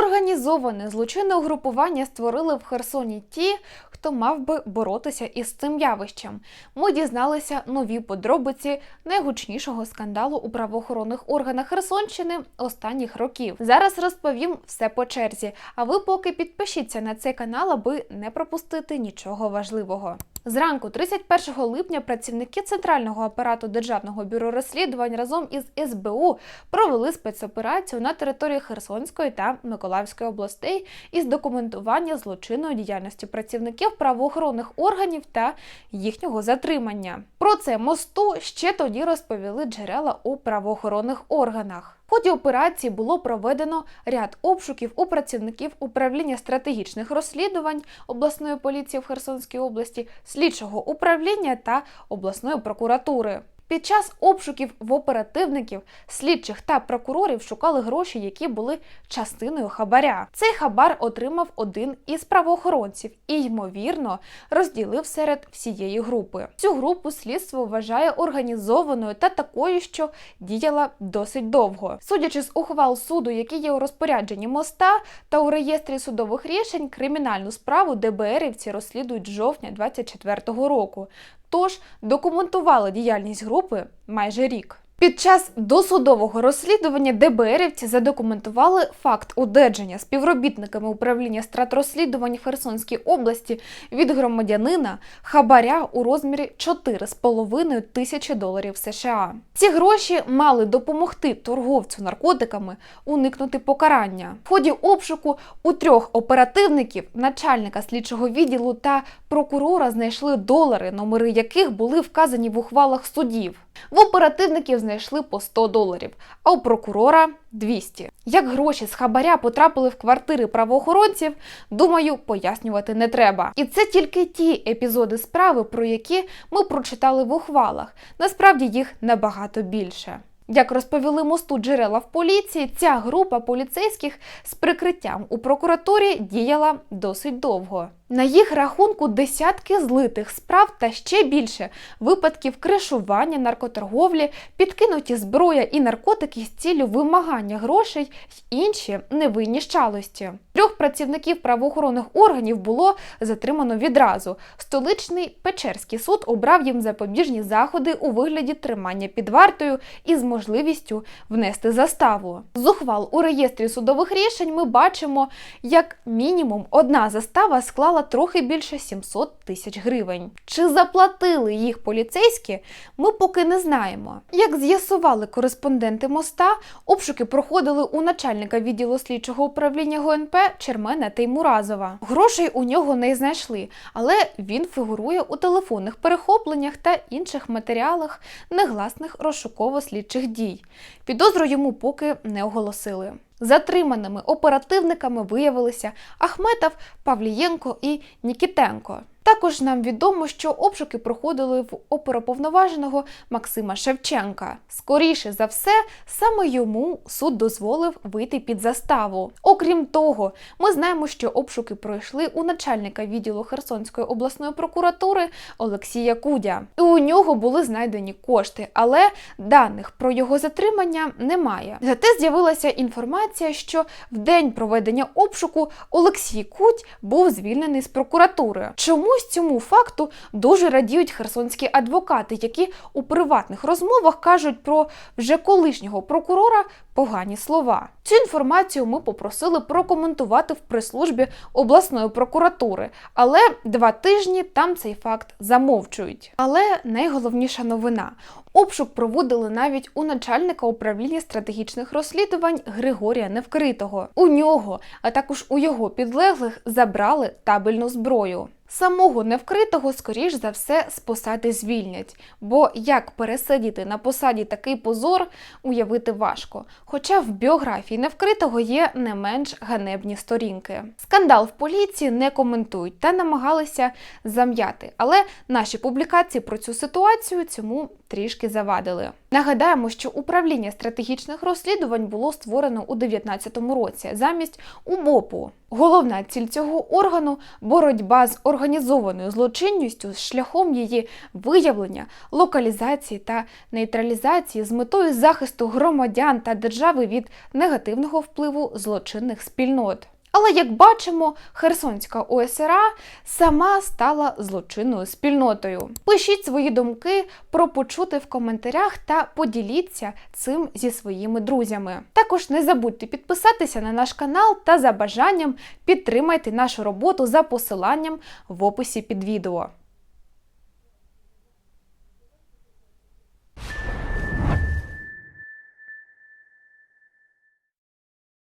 Організоване злочинне угрупування створили в Херсоні ті, хто мав би боротися із цим явищем. Ми дізналися нові подробиці найгучнішого скандалу у правоохоронних органах Херсонщини останніх років. Зараз розповім все по черзі. А ви поки підпишіться на цей канал, аби не пропустити нічого важливого. Зранку, 31 липня, працівники центрального апарату Державного бюро розслідувань разом із СБУ провели спецоперацію на території Херсонської та Миколаївської областей із документування злочинної діяльності працівників правоохоронних органів та їхнього затримання. Про це мосту ще тоді розповіли джерела у правоохоронних органах. Ході операції було проведено ряд обшуків у працівників управління стратегічних розслідувань обласної поліції в Херсонській області, слідчого управління та обласної прокуратури. Під час обшуків в оперативників, слідчих та прокурорів шукали гроші, які були частиною хабаря. Цей хабар отримав один із правоохоронців і, ймовірно, розділив серед всієї групи. Цю групу слідство вважає організованою та такою, що діяла досить довго. Судячи з ухвал суду, які є у розпорядженні моста та у реєстрі судових рішень, кримінальну справу ДБРівці розслідують жовтня 24-го року. Тож документували діяльність групи майже рік. Під час досудового розслідування ДБРівці задокументували факт одержання співробітниками управління стратрозслідувань в Херсонській області від громадянина хабаря у розмірі 4,5 тисячі доларів США. Ці гроші мали допомогти торговцю наркотиками уникнути покарання. В ході обшуку у трьох оперативників, начальника слідчого відділу та прокурора знайшли долари, номери яких були вказані в ухвалах судів. В оперативників знайшли по 100 доларів, а у прокурора 200. Як гроші з хабаря потрапили в квартири правоохоронців, думаю, пояснювати не треба. І це тільки ті епізоди справи, про які ми прочитали в ухвалах. Насправді їх набагато більше. Як розповіли мосту джерела в поліції, ця група поліцейських з прикриттям у прокуратурі діяла досить довго. На їх рахунку десятки злитих справ та ще більше випадків кришування, наркоторговлі, підкинуті зброя і наркотики з ціллю вимагання грошей й інші невинні щалості. Трьох працівників правоохоронних органів було затримано відразу. Столичний Печерський суд обрав їм запобіжні заходи у вигляді тримання під вартою із можливістю внести заставу. З ухвал у реєстрі судових рішень ми бачимо, як мінімум одна застава склала трохи більше 700 тисяч гривень. Чи заплатили їх поліцейські, ми поки не знаємо. Як з'ясували кореспонденти моста, обшуки проходили у начальника відділу слідчого управління ГНП Чермена Теймуразова. Грошей у нього не знайшли, але він фігурує у телефонних перехопленнях та інших матеріалах негласних розшуково-слідчих дій. Підозру йому поки не оголосили. Затриманими оперативниками виявилися Ахметов, Павлієнко і Нікітенко. Також нам відомо, що обшуки проходили в оперуповноваженого Максима Шевченка. Скоріше за все, саме йому суд дозволив вийти під заставу. Окрім того, ми знаємо, що обшуки пройшли у начальника відділу Херсонської обласної прокуратури Олексія Кудя. І у нього були знайдені кошти, але даних про його затримання немає. Зате з'явилася інформація, що в день проведення обшуку Олексій Кудь був звільнений з прокуратури. Чомусь цьому факту дуже радіють херсонські адвокати, які у приватних розмовах кажуть про вже колишнього прокурора погані слова. Цю інформацію ми попросили прокоментувати в прес-службі обласної прокуратури, але два тижні там цей факт замовчують. Але найголовніша новина. Обшук проводили навіть у начальника управління стратегічних розслідувань Григорія Невкритого. У нього, а також у його підлеглих, забрали табельну зброю. Самого невкритого, скоріш за все, з посади звільнять, бо як пересидіти на посаді такий позор, уявити важко. Хоча в біографії невкритого є не менш ганебні сторінки. Скандал в поліції не коментують та намагалися зам'яти, але наші публікації про цю ситуацію цьому трішки завадили. Нагадаємо, що управління стратегічних розслідувань було створено у 2019 році замість УБОПу. Головна ціль цього органу боротьба з організованою злочинністю шляхом її виявлення, локалізації та нейтралізації з метою захисту громадян та держави від негативного впливу злочинних спільнот. Але як бачимо, Херсонська ОСРА сама стала злочинною спільнотою. Пишіть свої думки про почути в коментарях та поділіться цим зі своїми друзями. Також не забудьте підписатися на наш канал та за бажанням підтримайте нашу роботу за посиланням в описі під відео.